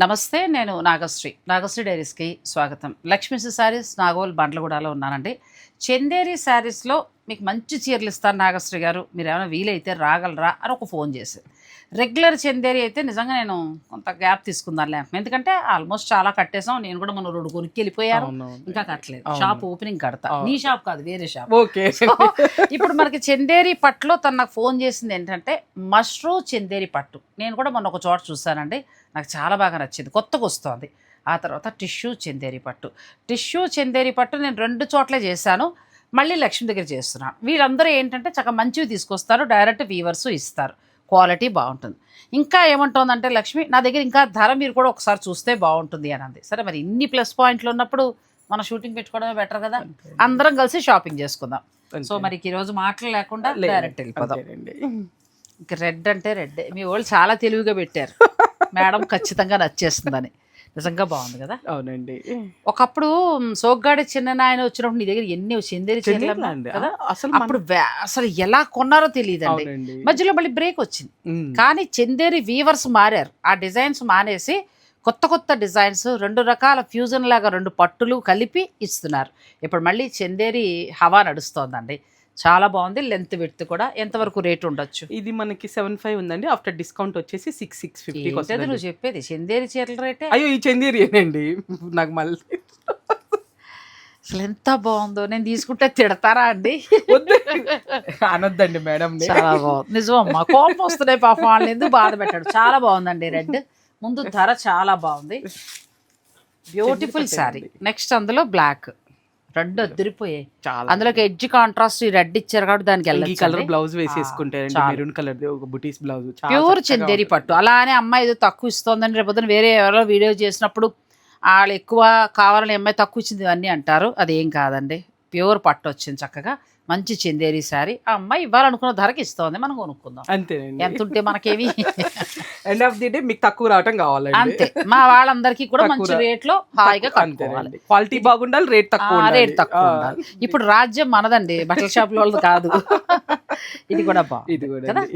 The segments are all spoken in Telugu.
నమస్తే నేను నాగశ్రీ. నాగశ్రీ డైరీస్కి స్వాగతం. లక్ష్మీ శారీస్ నాగోల్ బండ్లగూడలో ఉన్నానండి. చందేరి శారీస్లో మీకు మంచి చీరలు ఇస్తాను నాగశ్రీ గారు. మీరు ఏమైనా వీలైతే రాగలరా అని ఒక ఫోన్ చేసి రెగ్యులర్ చందేరి అయితే నిజంగా నేను కొంత గ్యాప్ తీసుకుందాంలే ఎందుకంటే ఆల్మోస్ట్ చాలా కట్టేసాం నేను కూడా మన రెండు కొనుక్కి వెళ్ళిపోయాను. ఇంకా కట్టలేదు. షాప్ ఓపెనింగ్ కడతా. నీ షాప్ కాదు వేరే షాప్. ఓకే. ఇప్పుడు మనకి చందేరి పట్టులో తను నాకు ఫోన్ చేసింది ఏంటంటే మష్రూ చందేరి పట్టు. నేను కూడా మొన్న ఒక చోట చూసానండి నాకు చాలా బాగా నచ్చింది. కొత్తగా వస్తుంది. ఆ తర్వాత టిష్యూ చందేరి పట్టు. టిష్యూ చందేరి పట్టు నేను రెండు చోట్లే చేశాను. మళ్ళీ లక్ష్మి దగ్గర చేస్తున్నాను వీళ్ళందరూ ఏంటంటే చక్కగా మంచివి తీసుకొస్తారు. డైరెక్ట్ వీవర్స్ ఇస్తారు. క్వాలిటీ బాగుంటుంది. ఇంకా ఏమంటుందంటే లక్ష్మి నా దగ్గర ఇంకా ధర మీరు కూడా ఒకసారి చూస్తే బాగుంటుంది అని అంది. సరే మరి ఇన్ని ప్లస్ పాయింట్లు ఉన్నప్పుడు మన షూటింగ్ పెట్టుకోవడమే బెటర్ కదా? అందరం కలిసి షాపింగ్ చేసుకుందాం. సో మరి ఈ రోజు మాటలు లేకుండా డైరెక్ట్ వెళ్ళిపోదాం. ఇంక రెడ్ అంటే రెడ్ మీ వాళ్ళు చాలా తెలివిగా పెట్టారు. మేడం ఖచ్చితంగా నచ్చేస్తుందని. నిజంగా బాగుంది కదా? అవునండి. ఒకప్పుడు సోగ్గాడి చిన్న నాయన వచ్చినప్పుడు నీ దగ్గర ఎన్ని చిందేరి అండి. అసలు అప్పుడు అసలు ఎలా కొన్నారో తెలియదండి. అవునండి. మధ్యలో మళ్ళీ బ్రేక్ వచ్చింది. కానీ చందేరి వీవర్స్ మారారు. ఆ డిజైన్స్ మానేసి కొత్త కొత్త డిజైన్స్ రెండు రకాల ఫ్యూజన్ లాగా రెండు పట్టులు కలిపి ఇస్తున్నారు. ఇప్పుడు మళ్ళీ చందేరి హవా నడుస్తోందండి. చాలా బాగుంది. లెంత్ విడ్త్ కూడా ఎంతవరకు రేట్ ఉండొచ్చు? ఇది మనకి సెవెన్ ఫైవ్ ఉందండి. ఆఫ్టర్ డిస్కౌంట్ వచ్చేసి సిక్స్ సిక్స్ ఫిఫ్టీ నువ్వు చెప్పేది చందేరి చీరల రేటే? అయ్యో ఈ చందేరి అండి నాకు మళ్ళీ అసలు ఎంత బాగుందో. నేను తీసుకుంటే తిడతారా అండి? అనొద్దండి మేడం చాలా బాగుంది. నిజమమ్మా కోపం వస్తున్నాయి పాపం. వాళ్ళని ఎందుకు బాధ పెట్టాడు? చాలా బాగుందండి రెడ్. ముందు ధర చాలా బాగుంది. బ్యూటిఫుల్ శారీ నెక్స్ట్ అందులో బ్లాక్ రెండు అద్దరిపోయాయి చాలా. అందులోకి ఎడ్జ్ కాంట్రాస్ట్ ఈ రెడ్ ఇచ్చారు కాబట్టి దానికి ఈ వెళ్ళచ్చు కలర్ బ్లౌజ్ వేసేసుకుంటే. మెరూన్ కలర్ ఒక బుటీస్ బ్లౌజ్. ప్యూర్ చందేరి పట్టు. అలానే అమ్మాయి ఏదో తక్కువ ఇస్తోందని రేపొద్దున వేరే ఎవరో వీడియో చేసినప్పుడు వాళ్ళు ఎక్కువ కావాలని అమ్మాయి తక్కువ ఇచ్చింది ఇవన్నీ అంటారు. అదేం కాదండి. ప్యూర్ పట్టు వచ్చింది చక్కగా. మంచి చందేరి శారీ ఆ అమ్మాయి ఇవ్వాలనుకున్న ధరకి ఇస్తోంది. మనం కొనుక్కుందాం. అంతేనండి. ఎంత ఉంటే మనకేవి ఎండ్ ఆఫ్ ది డే మీకు తక్కువ రావటం కావాలండి. అంతే. మా వాళ్ళందరికీ కూడా మంచి రేట్లో హాయిగా అంతేనండి. క్వాలిటీ బాగుండాలి రేట్ తక్కువ రేట్. తక్కువ ఉండాలి. ఇప్పుడు రాజ్యం మనదండి. బట్టల షాప్ వాళ్ళది కాదు. ఇది కూడా బాగుంది.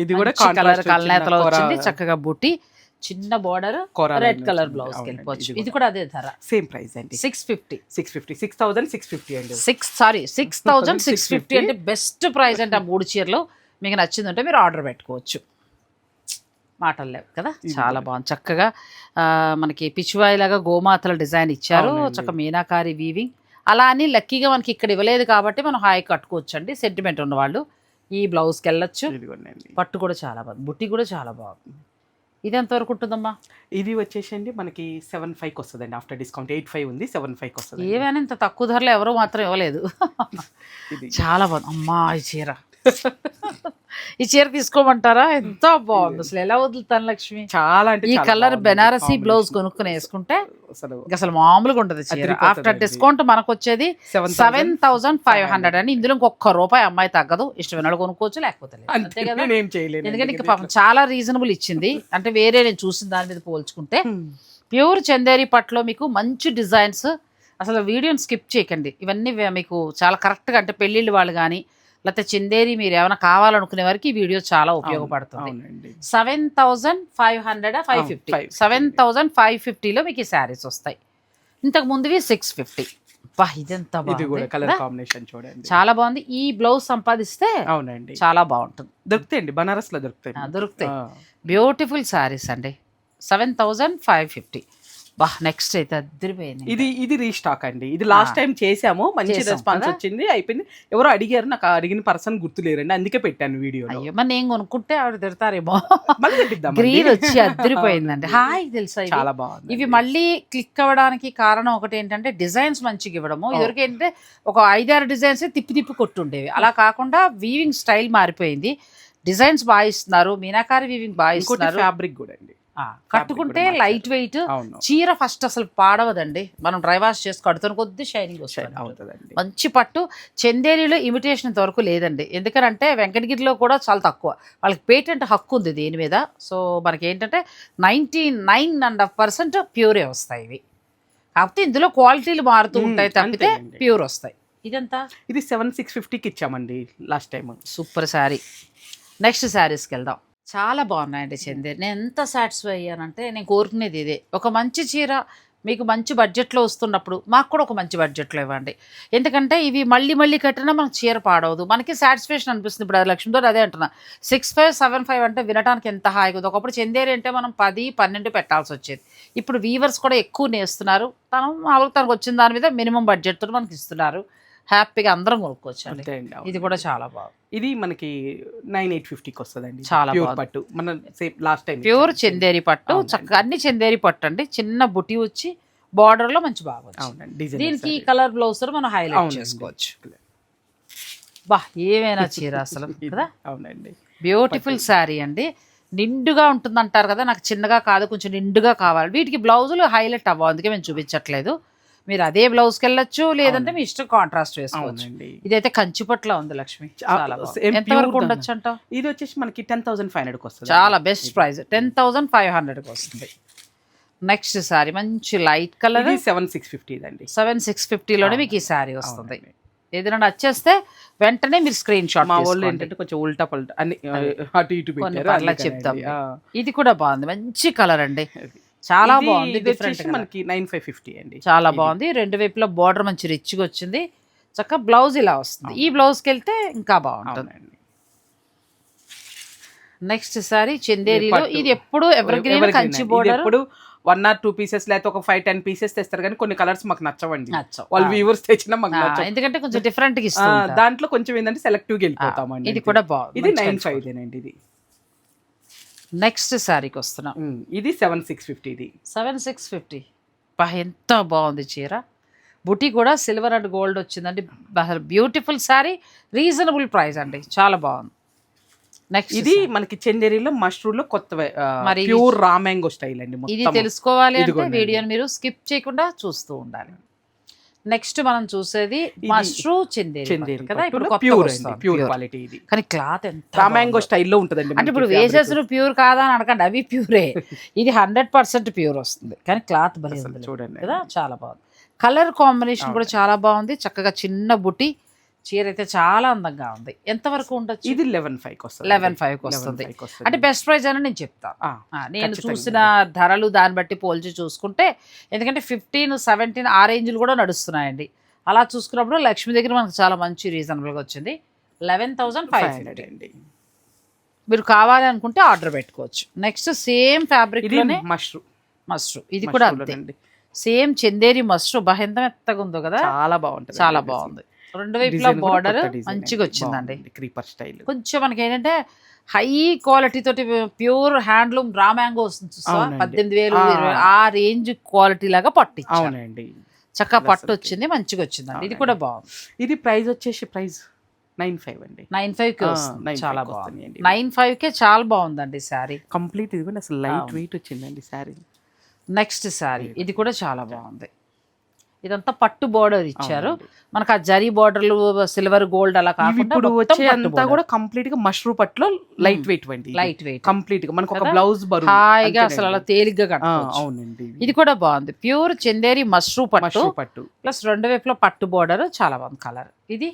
ఇది కూడా కలర్ కలనేతలో వచ్చింది చక్కగా బుట్టి చిన్న బోర్డర్ రెడ్ కలర్. బ్లౌజ్ వెళ్ళిపోవచ్చు ఇది కూడా. అదే ధర. సేమ్ ప్రైస్ అండి. Six fifty six fifty six thousand six fifty అండి. Six sorry six thousand six fifty 650 అంటే బెస్ట్ ప్రైస్ అంటే ఆ మూడు చీరలు మీకు నచ్చిందంటే మీరు ఆర్డర్ పెట్టుకోవచ్చు. మాటలు లేవు కదా? చాలా బాగుంది. చక్కగా మనకి పిచ్చివాయి లాగా గోమాతల డిజైన్ ఇచ్చారు. చక్కగా మీనాకారి వీవింగ్ అలా అని లక్కీగా మనకి ఇక్కడ ఇవ్వలేదు కాబట్టి మనం హాయి కట్టుకోవచ్చు అండి సెంటిమెంట్ ఉన్నవాళ్ళు ఈ బ్లౌజ్కి వెళ్ళొచ్చు పట్టు కూడా చాలా బాగుంది. బుట్టి కూడా చాలా బాగుంది. ఇది ఎంతవరకు ఉంటుందమ్మా ఇది వచ్చేసండి మనకి సెవెన్ ఫైవ్ వస్తుందండి. ఆఫ్టర్ డిస్కౌంట్ ఎయిట్ ఫైవ్ ఉంది సెవెన్ ఫైవ్ వస్తుంది ఏమైనా ఇంత తక్కువ ధరలో ఎవరు మాత్రం ఇవ్వలేదు. ఇది. చాలా బాగుంది. అమ్మా ఈ చీర. ఈ చీర తీసుకోమంటారా? ఎంత బాగుంది. అసలు ఎలా వదులుతాను లక్ష్మి? చాలా అంటే ఈ కలర్. బెనారసీ. బ్లౌజ్ కొనుక్కుని వేసుకుంటే అసలు మామూలుగా ఉంటుంది చీర. ఆఫ్టర్ డిస్కౌంట్ మనకు వచ్చేది సెవెన్ థౌసండ్ ఫైవ్ హండ్రెడ్ అని. ఇందులో ఇంకొక రూపాయి అమ్మాయి తగ్గదు. ఇష్టమైన వాళ్ళు కొనుక్కోవచ్చు లేకపోతే. అంతే కదా? ఎందుకంటే పాపం చాలా రీజనబుల్ ఇచ్చింది. అంటే వేరే నేను చూసిన దాని మీద పోల్చుకుంటే ప్యూర్ చందేరి పట్లో మీకు మంచి డిజైన్స్. అసలు వీడియోని స్కిప్ చేయకండి. ఇవన్నీ మీకు చాలా కరెక్ట్గా అంటే పెళ్ళిళ్ళు వాళ్ళు కానీ లేకపోతే చందేరి మీరు ఏమైనా కావాలనుకునే వారికి ఈ వీడియో చాలా ఉపయోగపడుతుంది. Seven thousand five hundred five fifty. 550. Seven thousand five ఫిఫ్టీలో మీకు ఈ శారీస్ వస్తాయి. ఇంతకు ముందువి సిక్స్ ఫిఫ్టీ ఇదెంత? కాంబినేషన్ చూడండి. చాలా బాగుంది. ఈ బ్లౌజ్ సంపాదిస్తే అవునండి. చాలా బాగుంటుంది. దొరుకుతాయండి బనారస్లో దొరుకుతాయి. దొరుకుతాయి. బ్యూటిఫుల్ శారీస్ అండి. Seven thousand five fifty. బా నెక్స్ట్ అయితే అద్దరిపోయింది ఇది ఇది రీస్టాక్ అండి. ఇది లాస్ట్ టైం చేసాము మంచి రెస్పాన్స్? వచ్చింది అయిపోయింది. ఎవరో అడిగారు నాకు అడిగిన పర్సన్ గుర్తులేరండి అందుకే పెట్టాను వీడియో అయ్యో మరి నేను కొనుక్కుంటే ఆవిడ తిడతారేమో. గ్రీన్ వచ్చి అద్దరిపోయిందండి హాయ్ తెలుసా? చాలా బాగుంది ఇవి మళ్ళీ క్లిక్ అవ్వడానికి కారణం ఒకటి ఏంటంటే డిజైన్స్ మంచిగా ఇవ్వడము. ఇదివరకు ఏంటంటే ఒక ఐదారు డిజైన్స్ తిప్పి తిప్పి కొట్టుండేవి. అలా కాకుండా వీవింగ్ స్టైల్ మారిపోయింది. డిజైన్స్ బాగా ఇస్తున్నారు. మీనాకారి వీవింగ్ బాగా ఇస్తున్నారు. ఫ్యాబ్రిక్ కూడా అండి. కట్టుకుంటే లైట్ వెయిట్ చీర ఫస్ట్ అసలు పాడవదండి. మనం డ్రై వాష్ చేసి కడుతున్న కొద్ది షైనింగ్ వస్తుంది మంచి పట్టు. చందేరిలో ఇమిటేషన్ ఇంతవరకు లేదండి. ఎందుకంటే వెంకటగిరిలో కూడా చాలా తక్కువ. వాళ్ళకి పేటెంట్ హక్కు ఉంది దీని మీద. సో మనకి ఏంటంటే ninety nine and half percent ప్యూరే వస్తాయి ఇవి. కాకపోతే ఇందులో క్వాలిటీలు మారుతూ ఉంటాయి తప్పితే. ప్యూర్ వస్తాయి. ఇదంతా? ఇది సెవెన్ సిక్స్ ఫిఫ్టీకి ఇచ్చామండి last time super sari. Next శారీస్కి వెళ్దాం. చాలా బాగున్నాయండి చందేరి. నేను ఎంత సాటిస్ఫై అయ్యానంటే నేను కోరుకునేది ఇదే. ఒక మంచి చీర మీకు మంచి బడ్జెట్లో వస్తున్నప్పుడు మాకు కూడా ఒక మంచి బడ్జెట్లో ఇవ్వండి. ఎందుకంటే ఇవి మళ్ళీ మళ్ళీ కట్టినా మనకు చీర పాడవదు. మనకి సాటిస్ఫాక్షన్ అనిపిస్తుంది. ఇప్పుడు అది లక్ష్మితో అదే అంటున్నా. సిక్స్ ఫైవ్ సెవెన్ ఫైవ్ అంటే వినడానికి ఎంత హాయిగా ఉంది. ఒకప్పుడు చందేరి అంటే మనం పది పన్నెండు పెట్టాల్సి వచ్చేది. ఇప్పుడు వీవర్స్ కూడా ఎక్కువ నేస్తున్నారు. తను మామూలుగా తనకు వచ్చిన దాని మీద మినిమం బడ్జెట్తో మనకి ఇస్తున్నారు. హ్యాపీగా అందరం కొనుక్కోవచ్చు అండి. ఇది కూడా చాలా బాగుంది. ఇది మనకి నైన్ ఎయిట్ ఫిఫ్టీకి వస్తుందండి. చాలా ప్యూర్. పట్టు. మన same last time pure Chanderi పట్టు. చక్కగా అన్ని చందేరి పట్టు అండి చిన్న బుటి వచ్చి border లో మంచి బాగా దీనికి ఈ కలర్ బ్లౌజ్ మనం హైలైట్ చేసుకోవచ్చు. బా ఏమైనా చీర అసలు కదా? అవునండి. బ్యూటిఫుల్ శారీ అండి. నిండుగా ఉంటుంది అంటారు కదా నాకు చిన్నగా కాదు కొంచెం నిండుగా కావాలి. వీటికి బ్లౌజులు హైలైట్ అవ్వ అందుకే మేము చూపించట్లేదు. మీరు అదే బ్లౌజ్కి వెళ్ళొచ్చు లేదంటే మీ ఇష్టం కాంట్రాస్ట్ వేసుకోవచ్చు. ఇదైతే కంచిపట్ల ఉంది లక్ష్మి. చా- చాలా బాగుంది. same ఎంత వరకు pure ఉండొచ్చు అంటావు ఇది వచ్చేసి మనకి టెన్ థౌసండ్ ఫైవ్ హండ్రెడ్కి వస్తుంది చాలా best price ten thousand five హండ్రెడ్కి వస్తుంది. నెక్స్ట్ సారీ మంచి light colour seven six fifty అండి సెవెన్ సిక్స్ ఫిఫ్టీలోనే మీకు ఈ శారీ వస్తుంది. ఏదైనా నచ్చేస్తే వెంటనే మీరు స్క్రీన్ షాట్ మా వాళ్ళు ఏంటంటే కొంచెం ఉల్టా పల్టా అన్ని అటు ఇటు అందుకని చెప్తాం. ఇది కూడా బాగుంది. మంచి కలర్ అండి. చాలా బాగుంది డిఫరెంట్ మనకి నైన్ ఫైవ్ ఫిఫ్టీ అండి చాలా. బాగుంది రెండు వైపులా బార్డర్ మంచి రిచ్గా వచ్చింది చక్కగా బ్లౌజ్ ఇలా వస్తుంది ఈ బ్లౌజ్కి వెళ్తే ఇంకా బాగుంటుంది నెక్స్ట్ సారీ చందేరిలో. ఇది ఎప్పుడు ఎవర్ గ్రీన్ కంచి బోర్డర్ ఎప్పుడు వన్ ఆర్ టూ పీసెస్ లేకపోతే ఒక ఫైవ్ టెన్ పీసెస్ తెస్తారు కానీ కొన్ని కలర్స్ మాకు నచ్చవండి నచ్చవు. వాళ్ళు. వ్యూవర్స్ తెచ్చినా మాకు నచ్చవు ఎందుకంటే కొంచెం డిఫరెంట్. దాంట్లో కొంచెం ఏంటంటే సెలెక్టివ్గా వెళ్ళిపోతామండి ఇది. కూడా బాగుంది ఇది నైన్ ఫైవ్ ఇది నెక్స్ట్ శారీకి వస్తున్నాం. ఇది సెవెన్ సిక్స్ ఫిఫ్టీ ఇది. Seven six fifty. బా ఎంత బాగుంది చీర. బుటీ కూడా సిల్వర్ అండ్ గోల్డ్ వచ్చిందండి. బ్యూటిఫుల్ శారీ రీజనబుల్ ప్రైస్ అండి. చాలా బాగుంది. నెక్స్ట్ ఇది మనకి చందేరిలో మష్రూమ్లో కొత్త మరి ప్యూర్ రామ్యాంగో స్టైల్ అండి ఇది తెలుసుకోవాలి అంటే. వీడియోని మీరు స్కిప్ చేయకుండా చూస్తూ ఉండాలి. నెక్స్ట్ మనం చూసేది చందేరి చందేరి పట్టు కదా? ఇప్పుడు ప్యూర్ ప్యూర్ క్వాలిటీ ఇది. కానీ క్లాత్ ఎంత బాగుందో. స్టైల్లో ఉంటదండి అంటే ఇప్పుడు వేసేసిన ప్యూర్ కాదా అని అనకండి అవి ప్యూరే ఇది హండ్రెడ్ పర్సెంట్ ప్యూర్ వస్తుంది. కానీ క్లాత్ చూడండి. కదా? చాలా బాగుంది. కలర్ కాంబినేషన్ కూడా చాలా బాగుంది. చక్కగా చిన్న బుట్టి చీర అయితే చాలా అందంగా ఉంది. ఎంత వరకు ఉండొచ్చు? ఇది లెవెన్ ఫైవ్కి వస్తుంది. 11.5 కి వస్తుంది. అంటే బెస్ట్ ప్రైస్ అని నేను చెప్తాను నేను. చూసిన ధరలు దాన్ని బట్టి పోల్చి చూసుకుంటే ఎందుకంటే ఫిఫ్టీన్ సెవెంటీన్ ఆ రేంజ్లు కూడా నడుస్తున్నాయండి. అలా చూసుకున్నప్పుడు లక్ష్మి దగ్గర మనకు చాలా మంచి రీజనబుల్గా వచ్చింది. లెవెన్ థౌసండ్ ఫైవ్ హండ్రెడ్ అండి. మీరు కావాలి అనుకుంటే ఆర్డర్ పెట్టుకోవచ్చు. నెక్స్ట్ సేమ్ ఫ్యాబ్రిక్ మష్రూమ్ మస్ట్రు ఇది కూడా అంతే. అండి. సేమ్ చందేరి మస్ట్రు బా ఎంత మెత్తగా ఉందో కదా? చాలా బాగుంటుంది చాలా బాగుంది. రెండు వైపులా బార్డర్ మంచిగా వచ్చిందండి క్రీపర్ స్టైల్ కొంచెం మనకి ఏంటంటే హై క్వాలిటీ తోటి ప్యూర్ హ్యాండ్లూమ్ రా మ్యాంగో వస్తుంది చూసావా? అవునండి. పద్దెనిమిది వేలు ఆ. రేంజ్ క్వాలిటీ లాగా పట్టు అవునండి. చక్కగా పట్టు. వచ్చింది మంచిగా వచ్చిందండి ఇది. కూడా బాగుంది. ఇది ప్రైస్ వచ్చేసి ప్రైస్ నైన్ ఫైవ్ అండి. నైన్ ఫైవ్కి ఆ, వస్తుంది. 9.5 చాలా బాగుంది. నైన్ ఫైవ్ కే చాలా బాగుందండి శారీ. కంప్లీట్ ఇది కూడా అసలు లైట్. వెయిట్ వచ్చిందండి సారీ నెక్స్ట్ శారీ. ఇది కూడా చాలా బాగుంది. ఇదంతా పట్టు బోర్డర్ ఇచ్చారు. మనకు ఆ జరీ బోర్డర్లు సిల్వర్ గోల్డ్ అలా కాకుండా ఇప్పుడు వచ్చే అంతా కూడా కంప్లీట్గా మష్రూమ్ పట్లో లైట్ వెయిట్ అండి లైట్ వెయిట్ కంప్లీట్గా. మనకు ఒక? బ్లౌజ్ బరువు. హాయిగా అసలు అలా. తేలిగ్గా అవునండి ఇది. కూడా బాగుంది. ప్యూర్ చందేరి మష్రూ పట్టు. మష్రూమ్ పట్టు. ప్లస్ రెండు వైపులో పట్టు బోర్డర్ చాలా బాగుంది కలర్ ఇది?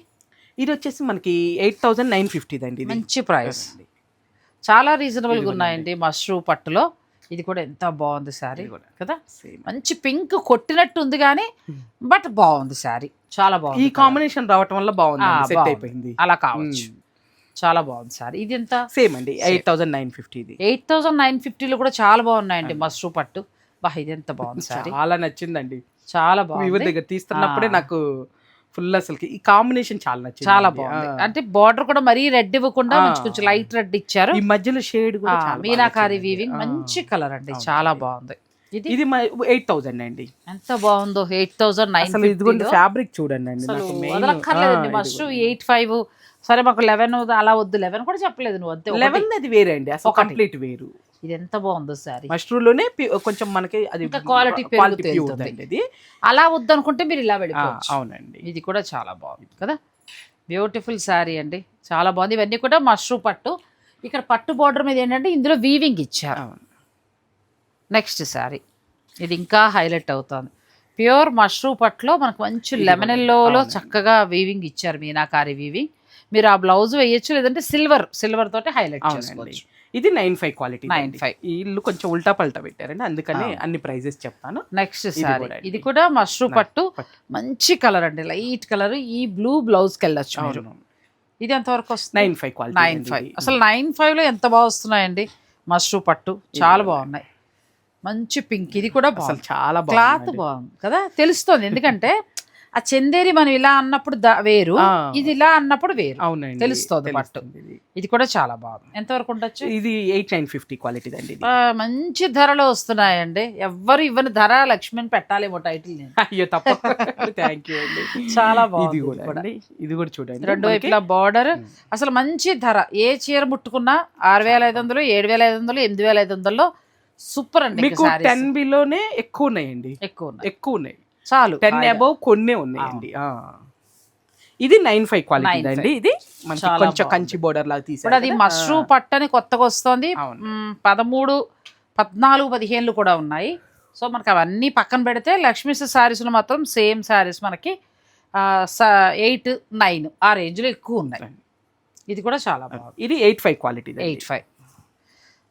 ఇది వచ్చేసి మనకి ఎయిట్ థౌసండ్ నైన్ ఫిఫ్టీ అండి ఇది. మంచి ప్రైస్. చాలా రీజనబుల్గా ఇదిగోనండి. ఉన్నాయండి మష్రూ పట్టులో. ఇది కూడా ఎంత బాగుంది శారీ కదా. మంచి పింక్ కొట్టినట్టు ఉంది కానీ బట్ బాగుంది శారీ. చాలా ఈ బాగుంది colour. కాంబినేషన్ రావటం వల్ల బాగుంది సెట్. అయిపోయింది. అలా కావచ్చు. చాలా బాగుంది శారీ. ఇది ఎంత? సేమ్ అండి ఎయిట్ థౌసండ్ నైన్ ఫిఫ్టీ ఇది. ఎయిట్ థౌసండ్ నైన్ ఫిఫ్టీలో కూడా చాలా బాగున్నాయండి మష్రూ పట్టు. బా ఇది ఎంత బాగుంది శారీ. చాలా నచ్చిందండి. చాలా బాగుంది. దగ్గర తీస్తున్నప్పుడే. నాకు ఫుల్ అసలుకి. ఈ కాంబినేషన్ చాలా నచ్చింది చాలా బాగుంది. అంటే బార్డర్ కూడా మరీ రెడ్ ఇవ్వకుండా కొంచెం లైట్ రెడ్ ఇచ్చారు. ఈ మధ్యలో షేడ్ కూడా మీనాకారి. వీవింగ్. మంచి కలర్ అండి. చాలా బాగుంది. ఇది? ఇది ఎయిట్ థౌసండ్ అండి. ఎంత బాగుందో? ఎయిట్ థౌసండ్ నైన్ అసలు ఇదిగోండి ఫ్యాబ్రిక్ చూడండి అండి. అసలు వదలక్కర్లేదండి. మస్ట్ ఇదిగోండి. Eight five. సరే మాకు లెవెన్ అలా వద్దు. లెవెన్ కూడా చెప్పలేదు నువ్వు. వద్దు. లెవెన్ అది వేరే అండి. అసలు. కంప్లీట్ వేరు. ఇది ఎంత బాగుందో సారీ లోనే కొంచెం మనకి అది ఇంకా quality పెరుగుతూ quality pure వెళ్తుంది. అండి ఇది. అలా వద్దు అనుకుంటే మీరు ఇలా వెళ్ళిపోవచ్చు. అవునండి. ఇది కూడా చాలా బాగుంది కదా. బ్యూటిఫుల్ శారీ అండి. చాలా బాగుంది. ఇవన్నీ కూడా మష్రూమ్ పట్టు. ఇక్కడ పట్టు బార్డర్ మీద ఏంటంటే ఇందులో వీవింగ్ ఇచ్చారు. నెక్స్ట్ శారీ. ఇది ఇంకా హైలైట్ అవుతుంది. ప్యూర్ మష్రూమ్ పట్లో మనకు మంచి లెమన్ ఎల్లోలో. చక్కగా వీవింగ్ ఇచ్చారు మీనాకారి వీవింగ్ మీరు ఆ బ్లౌజ్ వేయొచ్చు లేదంటే సిల్వర్ సిల్వర్ తోటి హైలైట్ చేసుకోవచ్చు. ఇది నైన్ ఫైవ్ క్వాలిటీ 9.5. ఈ ఇల్లు కొంచెం ఉల్టా పల్టా పెట్టారండి. అందుకని. అన్ని ప్రైజెస్ చెప్తాను. నెక్స్ట్ సారీ. ఇది. కూడా మష్రూ పట్టు. మంచి కలర్ అండి. Light colour. ఈ బ్లూ బ్లౌజ్కి వెళ్ళొచ్చు ఇది ఎంతవరకు వస్తుంది? Nine five quality nine five. అసలు నైన్ ఫైవ్లో ఎంత బాగా వస్తున్నాయండి? మష్రూ పట్టు. చాలా. బాగున్నాయి. మంచి పింక్. ఇది కూడా బాగుంది. చాలా క్లాత్ బాగుంది. కదా? తెలుస్తుంది. ఎందుకంటే ఆ చందేరి మనం ఇలా అన్నప్పుడు వేరు. ఇది ఇలా అన్నప్పుడు వేరు. అవునండి. తెలుస్తోంది పట్టు. ఇది. కూడా చాలా బాగుంది. ఎంతవరకు ఉండొచ్చు? ఇది ఎయిట్ నైన్ ఫిఫ్టీ క్వాలిటీ అండి మంచి ధరలో వస్తున్నాయండి. ఎవ్వరు ఇవ్వని ధర లక్ష్మిని పెట్టాలేమో టైటిల్ నేను. అయ్యో తప్ప థ్యాంక్ యూ అండి. చాలా బాగుంది కూడా ఇది కూడా. చూడండి. రెండు వైపులా బార్డర్. అసలు మంచి ధర. ఏ చీర ముట్టుకున్నా ఆరు వేల ఐదు వందలు ఏడు వేల ఐదు వందలు ఎనిమిది వేల ఐదు వందలలో సూపర్ అండి మీకు టెన్ బిలోనే ఎక్కువ ఉన్నాయండి. ఎక్కువ ఎక్కువ ఉన్నాయి. చాలు టెన్. అబౌవ్ కొన్నే ఉన్నాయండి. ఇది నైన్ ఫైవ్ క్వాలిటీ 9.5. అండి. ఇది కొంచెం. కంచి బోర్డర్ లాగా తీసారు అది కదా. మష్రూ పట్టని కొత్తగా వస్తుంది. పదమూడు పద్నాలుగు పదిహేనులు కూడా ఉన్నాయి. సో మనకి అవన్నీ పక్కన పెడితే లక్ష్మీ శారీస్లో మాత్రం సేమ్ శారీస్ మనకి ఎయిట్ నైన్ ఆ రేంజ్లో ఎక్కువ ఉన్నాయి. ఇది కూడా చాలా బాగుంది. ఇది eight five quality eight five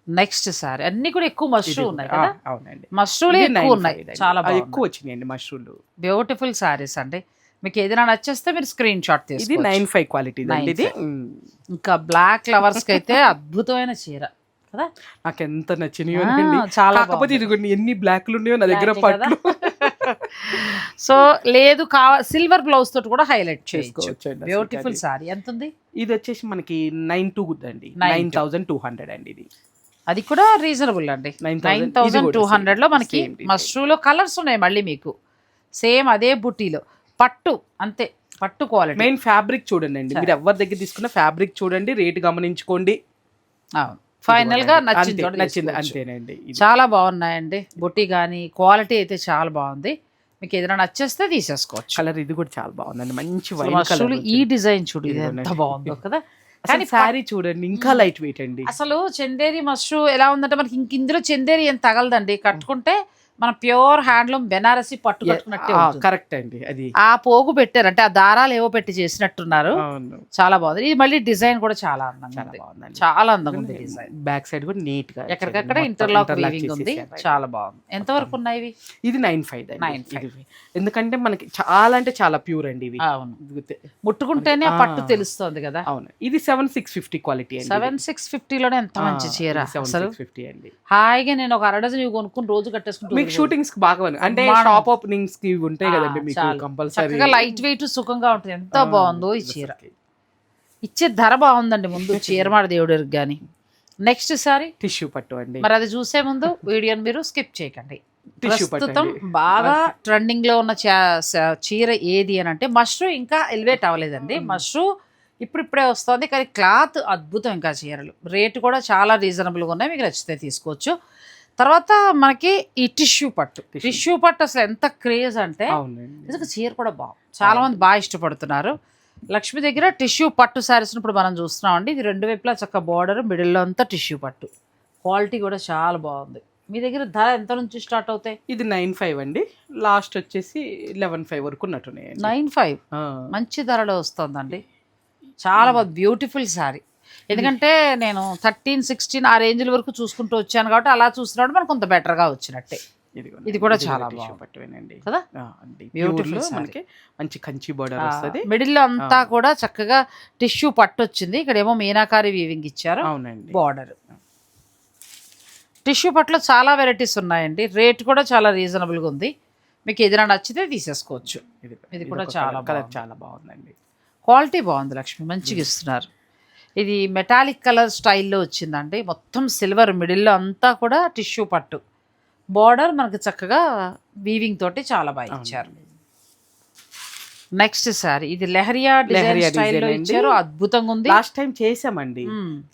next sari. అన్ని కూడా ఎక్కువ మష్రూ ఉన్నాయి కదా? అవునండి. మష్రూలు ఎక్కువ 9.5 ఉన్నాయి. చాలా ఎక్కువ వచ్చినాయండి మష్రూలు బ్యూటిఫుల్ సారీస్ అండి. మీకు ఏదైనా నచ్చేస్తే మీరు స్క్రీన్ షాట్ ఇది తీసుకోవచ్చు. నైన్ ఫైవ్ క్వాలిటీ ఇది. 9.5. ఉమ్. ఇంకా బ్లాక్ లవర్స్కి అయితే అద్భుతమైన చీర కదా? నాకు ఎంత నచ్చినాయో చాలా కాకపోతే. ఇదిగోండి ఎన్ని బ్లాక్లు ఉన్నాయో నా దగ్గర? పట్లు సో లేదు కావ సిల్వర్ బ్లౌజ్ తోటి కూడా హైలైట్ చేసుకోవచ్చు బ్యూటిఫుల్. సారీ ఎంత ఉంది ఇది వచ్చేసి మనకి నైన్ టూ అండి నైన్. థౌసండ్ టూ హండ్రెడ్ అండి ఇది. అది కూడా రీజనబుల్ అండి. 9,000 నైన్ థౌసండ్ టూ same. హండ్రెడ్లో మనకి. మష్రూలో కలర్స్ ఉన్నాయి మళ్ళీ మీకు. సేమ్ అదే బుట్టీలో పట్టు అంతే. పట్టు క్వాలిటీ మెయిన్ ఫ్యాబ్రిక్ చూడండి అండి. మీరు ఎవరి దగ్గర తీసుకున్న ఫ్యాబ్రిక్ చూడండి రేట్ గమనించుకోండి. ఫైనల్గా. నచ్చింది నచ్చింది. అంతేనండి. చాలా బాగున్నాయండి. బుట్టి కానీ క్వాలిటీ అయితే చాలా బాగుంది. మీకు ఏదైనా నచ్చేస్తే తీసేసుకోవచ్చు. కలర్ ఇది కూడా చాలా బాగుందండి. మంచి ఈ డిజైన్ చూడు ఇది. ఎంత బాగుందో కదా. కానీ శారీ చూడండి ఇంకా లైట్ వెయిట్ అండి. అసలు చందేరి మష్రూ ఎలా ఉందంటే మనకి ఇంక ఇందులో చందేరి ఏం తగలదండి. కట్టుకుంటే మన ప్యూర్ హ్యాండ్లూమ్ బెనారసి పట్టు కట్టుకున్నట్టే. కరెక్ట్ అండి అది. ఆ పోగు పెట్టారు అంటే ఆ దారాలు ఏవో పెట్టి చేసినట్టున్నారు. చాలా బాగుంది. ఇది మళ్ళీ డిజైన్ కూడా చాలా అందంగా బాగుందండి. చాలా అందంగా ఉంది డిజైన్. బ్యాక్ సైడ్ కూడా నీట్గా ఎక్కడికక్కడ ఇంటర్లాక్ వీవింగ్ ఉంది. చాలా బాగుంది. ఎంత వరకు ఉన్నాయి ఇవి? ఇది నైన్ ఫైవ్ 9.5. ఎందుకంటే మనకి చాలా అంటే చాలా ప్యూర్ అండి ఇవి. అవును. ముట్టుకుంటేనే. పట్టు తెలుస్తుంది కదా. అవును. ఇది seven six fifty quality seven six ఫిఫ్టీలోనే ఎంత మంచి చీర సెవెన్ ఫిఫ్టీ అండి. హాయిగా నేను ఒక అర డజన్ ఇవి కొనుక్కుని రోజు కట్టేసుకుంటూ మీకు షూటింగ్స్కి బాగా అంటే. షాప్ ఓపెనింగ్స్కి ఉంటాయి కదండి మీకు. కంపల్సరీ లైట్ వెయిట్ సుఖంగా ఉంటుంది. ఎంత బాగుందో ఈ చీర. ఇచ్చే ధర బాగుందండి ముందు చీరమాడ దేవుడికి కానీ నెక్స్ట్ సారి టిష్యూ పట్టు అండి. మరి అది చూసే ముందు వీడియోని మీరు స్కిప్ చేయకండి. టిష్యూ ప్రస్తుతం బాగా ట్రెండింగ్లో ఉన్న చీర ఏది అని అంటే మష్రూ ఇంకా ఎలివేట్ అవ్వలేదండి. మష్రూ ఇప్పుడిప్పుడే వస్తుంది కానీ క్లాత్ అద్భుతం ఇంకా చీరలు. రేటు కూడా చాలా రీజనబుల్గా ఉన్నాయి. మీకు నచ్చితే తీసుకోవచ్చు. తర్వాత మనకి ఈ టిష్యూ పట్టు. టిష్యూ. పట్టు అసలు ఎంత క్రేజ్ అంటే నిజంగా చీర కూడా బాగుంది చాలా మంది బాగా ఇష్టపడుతున్నారు. లక్ష్మి దగ్గర టిష్యూ పట్టు శారీస్ ఇప్పుడు మనం చూస్తున్నాం అండి ఇది రెండు వైపులా చక్క బార్డర్ మిడిల్లో అంతా టిష్యూ పట్టు. క్వాలిటీ కూడా చాలా బాగుంది. మీ దగ్గర ధర ఎంత నుంచి స్టార్ట్ అవుతాయి? ఇది నైన్ ఫైవ్ అండి. లాస్ట్ వచ్చేసి లెవెన్ ఫైవ్ వరకు ఉన్నట్టున్నాయండి. Nine five? మంచి ధరలో వస్తుందండి. చాలా బాగుంది బ్యూటిఫుల్ శారీ. ఎందుకంటే నేను థర్టీన్ సిక్స్టీన్ ఆ రేంజ్ల వరకు చూసుకుంటూ వచ్చాను కాబట్టి అలా చూసినప్పుడు మనకు కొంత బెటర్గా వచ్చినట్టే. ఇది కూడా చాలా. పట్టువేనండి. కదా. మనకి మంచి కంచి బోర్డర్ వస్తుంది. మిడిల్లో అంతా కూడా చక్కగా టిష్యూ పట్టు వచ్చింది ఇక్కడ ఏమో మీనాకారి వీవింగ్ ఇచ్చారు. అవునండి. బార్డర్ టిష్యూ పట్లో చాలా వెరైటీస్ ఉన్నాయండి. రేట్ కూడా చాలా రీజనబుల్గా ఉంది. మీకు ఏదైనా నచ్చితే తీసేసుకోవచ్చు. ఇది కూడా చాలా కలర్. చాలా బాగుందండి. క్వాలిటీ బాగుంది లక్ష్మి. మంచిగా ఇస్తున్నారు. ఇది మెటాలిక్ కలర్ స్టైల్లో వచ్చిందండి. మొత్తం సిల్వర్ మిడిల్లో అంతా కూడా టిష్యూ పట్టు. బార్డర్ మనకి చక్కగా వీవింగ్ తోటి చాలా బాగా ఇచ్చారు. నెక్స్ట్ సారీ ఇది లెహరియా లెహరియా స్టైల్లో. ఇచ్చారు. అద్భుతంగా ఉంది. లాస్ట్ టైం చేసామండి.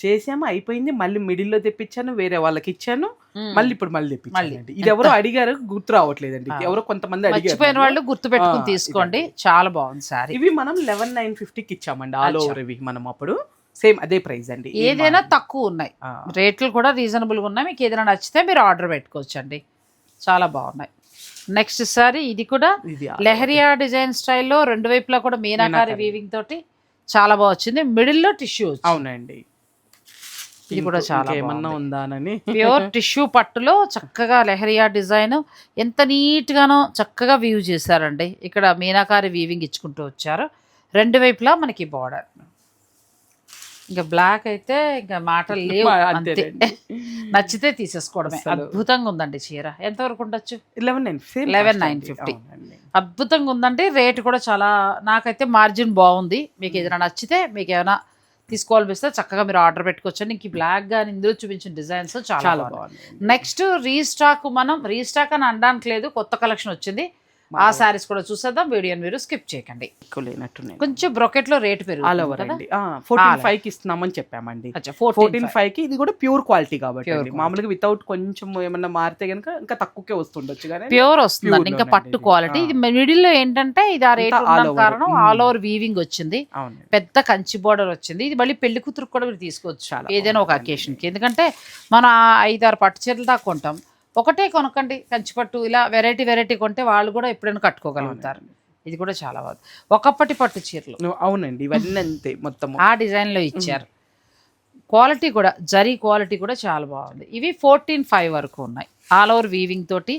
చేసాము అయిపోయింది. మళ్ళీ మిడిల్లో తెప్పించాను వేరే వాళ్ళకి ఇచ్చాను. మళ్ళీ ఇప్పుడు మళ్ళీ తెప్పించానండి. ఇది ఎవరో అడిగారు గుర్తు రావట్లేదండి. ఎవరో కొంతమంది మర్చిపోయిన అడిగారు వాళ్ళు గుర్తు పెట్టుకుని తీసుకోండి. చాలా బాగుంది సారీ ఇవి మనం లెవెన్ నైన్ ఫిఫ్టీకి ఇచ్చామండి. ఆల్. ఓవర్ ఇవి మనం అప్పుడు. సేమ్ అదే ప్రైస్ అండి. ఏదైనా. తక్కువ ఉన్నాయి. రేట్లు కూడా రీజనబుల్గా ఉన్నాయి. మీకు ఏదైనా నచ్చితే మీరు ఆర్డర్ పెట్టుకోవచ్చు అండి చాలా బాగున్నాయి. నెక్స్ట్ సారీ ఇది కూడా లెహరియా డిజైన్ స్టైల్లో రెండు వైపులా కూడా మీనాకారి. వీవింగ్ తోటి చాలా బాగా వచ్చింది. మిడిల్లో టిష్యూ. అవునండి. ఇది కూడా చాలా ఏమన్నా. ఉందానని. ప్యూర్ టిష్యూ పట్టులో చక్కగా లెహరియా డిజైన్ ఎంత నీట్గానో చక్కగా వీవ్ చేశారండి. ఇక్కడ మీనాకారి వీవింగ్ ఇచ్చుకుంటూ వచ్చారు. రెండు వైపులా మనకి బార్డర్ ఇంకా బ్లాక్ అయితే ఇంకా మాటలు లేవు అంతే. నచ్చితే తీసేసుకోవడమే. అద్భుతంగా ఉందండి చీర. ఎంతవరకు ఉండొచ్చు? Eleven nine same 11,950. అద్భుతంగా ఉందండి. రేట్ కూడా చాలా నాకైతే మార్జిన్ బాగుంది. మీకు ఏదైనా నచ్చితే మీకు ఏమైనా తీసుకోవాలనిపిస్తే చక్కగా మీరు ఆర్డర్ పెట్టుకోవచ్చు ఇంక బ్లాక్ గాని ఇందులో చూపించిన డిజైన్స్ చాలా బాగుంది నెక్స్ట్ రీస్టాక్ మనం రీస్టాక్ అని అనడానికి లేదు కొత్త కలెక్షన్ వచ్చింది. ఆ శారీస్ కూడా చూసేద్దాం. వీడియోని మీరు స్కిప్ చేయకండి. ఎక్కువ కొంచెం బ్రొకెట్లో రేట్ ఆల్ పెరుగుతుంది ఓవర్ అండి. ఫోర్టీన్ ఫైవ్కి ఇస్తున్నామని చెప్పామండి. ఫోర్టీన్ ఫైవ్కి ఇది కూడా ప్యూర్ క్వాలిటీ కాబట్టి. మామూలుగా వితౌట్ కొంచెం ఏమన్నా మారితే కనుక ఇంకా తక్కువకే వస్తుండొచ్చు కానీ ప్యూర్ వస్తుందండి. ఇంకా పట్టు. క్వాలిటీ ఇది. మిడిల్లో ఏంటంటే ఇది ఆ రేట్. కారణం. ఆల్ ఓవర్ వీవింగ్ వచ్చింది. పెద్ద కంచి బోర్డర్ వచ్చింది. ఇది మళ్ళీ పెళ్ళి కూతురు కూడా మీరు తీసుకోవచ్చు. చాలా ఏదైనా ఒక. అకేషన్కి. ఎందుకంటే మనం ఆ ఐదారు పట్టు చీరలు దాకా కొంటాం. ఒకటే కొనకండి కంచి పట్టు ఇలా వెరైటీ వెరైటీ కొంటే వాళ్ళు కూడా ఎప్పుడైనా కట్టుకోగలుగుతారు. ఇది కూడా చాలా బాగుంది. ఒకప్పటి పట్టు చీరలు. అవునండి ఇవన్నీ అంతే మొత్తం ఆ డిజైన్లో ఇచ్చారు. క్వాలిటీ కూడా జరీ క్వాలిటీ కూడా చాలా బాగుంది. ఇవి ఫోర్టీన్ ఫైవ్ వరకు ఉన్నాయి. ఆల్ ఓవర్ వీవింగ్ తోటి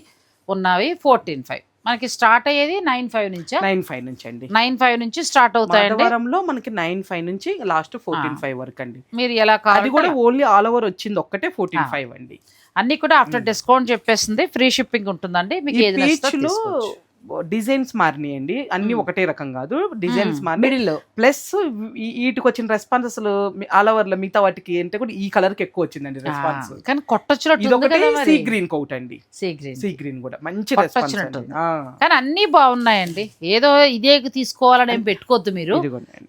ఉన్నవి ఫోర్టీన్ ఫైవ్. మనకి స్టార్ట్ అయ్యేది నైన్ ఫైవ్ నుంచా? నైన్ ఫైవ్ నుంచి అండి నైన్ ఫైవ్ నుంచి స్టార్ట్ మాధవరంలో మనకి నైన్ ఫైవ్ నుంచి లాస్ట్ ఫోర్టీన్. ఫైవ్ వరకు అండి. మీరు ఎలా అది కూడా ఓన్లీ ఆల్ ఓవర్ వచ్చింది ఒక్కటే ఫోర్టీన్. ఫైవ్ అండి. అన్ని కూడా ఆఫ్టర్ డిస్కౌంట్ చెప్పేసింది. ఫ్రీ షిప్పింగ్ ఉంటుందండి. మీకు ఏది డిజైన్స్ మారినాయండి. అన్ని. ఒకటే రకం కాదు. డిజైన్స్. మారినాయి. లో ప్లస్ వీటికి వచ్చిన రెస్పాన్స్ అసలు ఆల్ ఓవర్లో మిగతా వాటికి అంటే కూడా ఈ కలర్కి ఎక్కువ వచ్చిందండి రెస్పాన్స్ కానీ కొట్టొచ్చినట్టు సీ మరి. గ్రీన్ ఒకటి అండి సీ గ్రీన్ సీ గ్రీన్ కూడా. మంచి రెస్పాన్స్. కానీ అన్ని బాగున్నాయండి. ఏదో ఇదే తీసుకోవాలని పెట్టుకోవద్దు మీరు.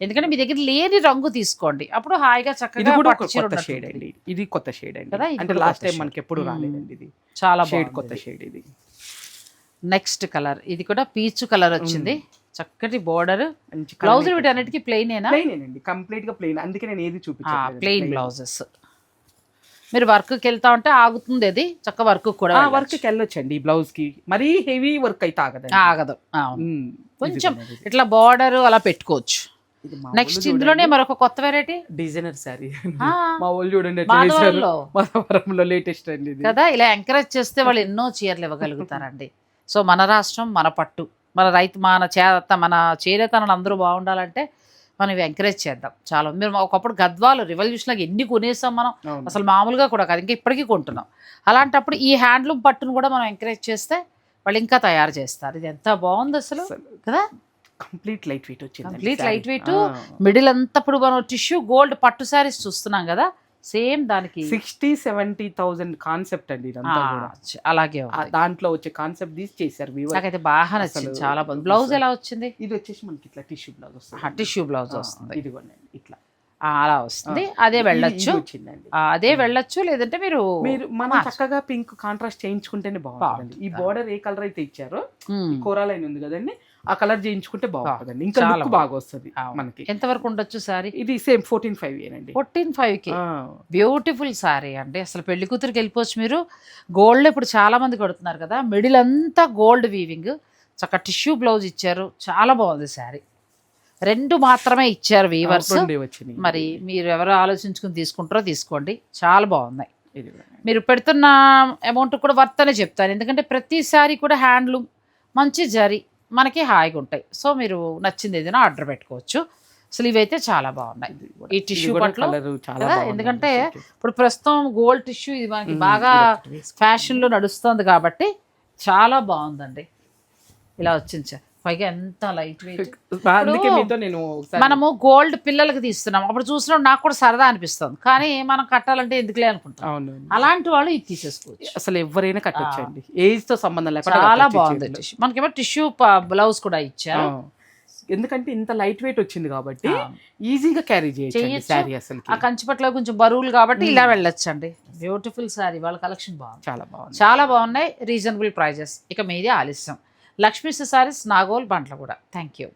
ఎందుకంటే మీ దగ్గర లేని రంగు తీసుకోండి. అప్పుడు హాయిగా చక్కగా కొత్త షేడ్. అండి. ఇది కొత్త షేడ్ అండి. అంటే లాస్ట్ టైం మనకి ఎప్పుడు. రాలేదండి ఇది. చాలా షేడ్ కొత్త. షేడ్ ఇది. Next colour. ఇది కూడా పీచ్ కలర్ వచ్చింది. చక్కటి బోర్డర్ బ్లౌజ్ వీటన్నిటికీ ప్లెయిన్ కంప్లీట్గా ప్లెయిన్ అందుకే నేను ఏది చూపించాను ప్లెయిన్ బ్లౌజెస్ మీరు వర్క్కి వెళ్తా ఉంటే ఆగుతుంది అది. చక్క వర్క్ కూడా వర్క్కి వెళ్ళొచ్చండి బ్లౌజ్కి. మరీ హెవీ వర్క్ అయితే ఆగదు. మ్మ్. కొంచెం. ఇట్లా బార్డర్ అలా పెట్టుకోవచ్చు. నెక్స్ట్ ఇందులోనే. మరొక కొత్త వెరైటీ డిజైనర్ శారీ ఆ. మా వాళ్ళు చూడండి లేటెస్ట్ అండి కదా ఇలా ఎంకరేజ్ చేస్తే వాళ్ళు ఎన్నో చీరలు ఇవ్వగలుగుతారండి. సో మన రాష్ట్రం మన పట్టు. మన రైతు మన చేత మన చేనేతనలు అందరూ బాగుండాలంటే మనం ఇవి ఎంకరేజ్ చేద్దాం. చాలా మీరు ఒకప్పుడు గద్వాలు రెవల్యూషన్కి ఎన్ని కొనేసాం మనం. అసలు మామూలుగా కూడా కాదు. ఇంకా ఇప్పటికీ కొంటున్నాం. అలాంటప్పుడు ఈ హ్యాండ్లూమ్ పట్టును కూడా మనం ఎంకరేజ్ చేస్తే వాళ్ళు ఇంకా తయారు చేస్తారు. ఇది ఎంత బాగుంది అసలు. కదా? కంప్లీట్ లైట్ వెయిట్ వచ్చింది Complete light weight. మిడిల్ అంతా ఇప్పుడు మనం టిష్యూ గోల్డ్ పట్టు శారీస్ చూస్తున్నాం కదా? సేమ్ దానికి సిక్స్టీ సెవెంటీ థౌసండ్ కాన్సెప్ట్ అండి ఇదంతా కూడా. అలాగే ఆ. దాంట్లో వచ్చే కాన్సెప్ట్ తీసి చేశారు వీవర్ నాకైతే బాగా నచ్చింది అసలు చాలా బాగుంది. బ్లౌజ్ ఎలా వచ్చింది? ఇది వచ్చేసి మనకి ఇట్లా టిష్యూ బ్లౌజ్ వస్తుంది. టిష్యూ బ్లౌజ్ వస్తుంది. ఇదిగోండి ఇట్లా. ఆ, అలా వస్తుంది. అదే ఇది- వెళ్ళొచ్చు. ఇది వచ్చిందండి. ఆ, అదే వెళ్ళొచ్చు లేదంటే మీరు మీరు మనం మార్చు. చక్కగా పింక్ కాంట్రాస్ట్ చేయించుకుంటేనే బాగుంటుందండి. ఈ బాగుంటుంది. బార్డర్ ఏ కలర్ అయితే ఇచ్చారో ఉమ్, కోరా లైన్ ఉంది కదండి ఆ కలర్ చేయించుకుంటే బాగుంటుందండి. ఇంకా చాలా లుక్. బాగా వస్తుంది. మనకి. ఎంతవరకు ఉండొచ్చు సారీ? ఇది సేమ్ ఫోర్టీన్ ఫైవ్ ఏనండి. ఫోర్టీన్ ఫైవ్కి. బ్యూటిఫుల్ సారీ అండి. అసలు పెళ్ళి కూతురికి వెళ్ళిపోవచ్చు మీరు. గోల్డ్ ఇప్పుడు చాలా మంది కొడుతున్నారు కదా. మిడిల్ అంతా గోల్డ్ వీవింగ్. చక్క టిష్యూ బ్లౌజ్ ఇచ్చారు. చాలా బాగుంది సారీ. రెండు మాత్రమే ఇచ్చారు వీవర్స్. మరి మీరు ఎవరు ఆలోచించుకుని తీసుకుంటారో తీసుకోండి. చాలా బాగున్నాయి. మీరు పెడుతున్న అమౌంట్ కూడా వర్త్ అనే చెప్తాను. ఎందుకంటే ప్రతిసారి కూడా హ్యాండ్లూమ్. మంచి జరి. మనకి హాయిగా ఉంటాయి సో మీరు నచ్చింది ఏదైనా ఆర్డర్ పెట్టుకోవచ్చు అసలు ఇవైతే చాలా బాగున్నాయి. ఈ టిష్యూ పట్లో ఎందుకంటే. ఇప్పుడు ప్రస్తుతం గోల్డ్ టిష్యూ ఇది మనకి బాగా. ఫ్యాషన్లో నడుస్తుంది కాబట్టి చాలా బాగుందండి ఇలా వచ్చింది సార్ పైగా ఎంత లైట్ వెయిట్ అందుకే మీతో నేను ఒకసారి మనము గోల్డ్ పిల్లలకి తీస్తున్నాం. అప్పుడు చూసినప్పుడు నాకు కూడా సరదా అనిపిస్తుంది. కానీ మనం కట్టాలంటే ఎందుకులే అనుకుంటాం. అవును అలాంటి వాళ్ళు ఇది తీసేసుకోవచ్చు. అసలు ఎవరైనా కట్టొచ్చండి ఏజ్తో సంబంధం లేకుండా చాలా కట్టొచ్చు బాగుంది మనకేమో టిష్యూ బ్లౌజ్ కూడా ఇచ్చారు. ఎందుకంటే ఇంత లైట్ వెయిట్ వచ్చింది కాబట్టి. ఈజీగా క్యారీ చేయొచ్చు. శారీ అసలు ఆ కంచిపట్లో కొంచెం బరువులు కాబట్టి ఇలా వెళ్ళొచ్చండి. బ్యూటిఫుల్ సారీ వాళ్ళ కలెక్షన్ బాగుంది. చాలా బాగుంది. చాలా బాగున్నాయి. రీజనబుల్ ప్రైజెస్ ఇక మీదే ఆలస్యం. లక్ష్మీ సుసారిస్ నాగోల్ బండ్లగూడ కూడా. Thank you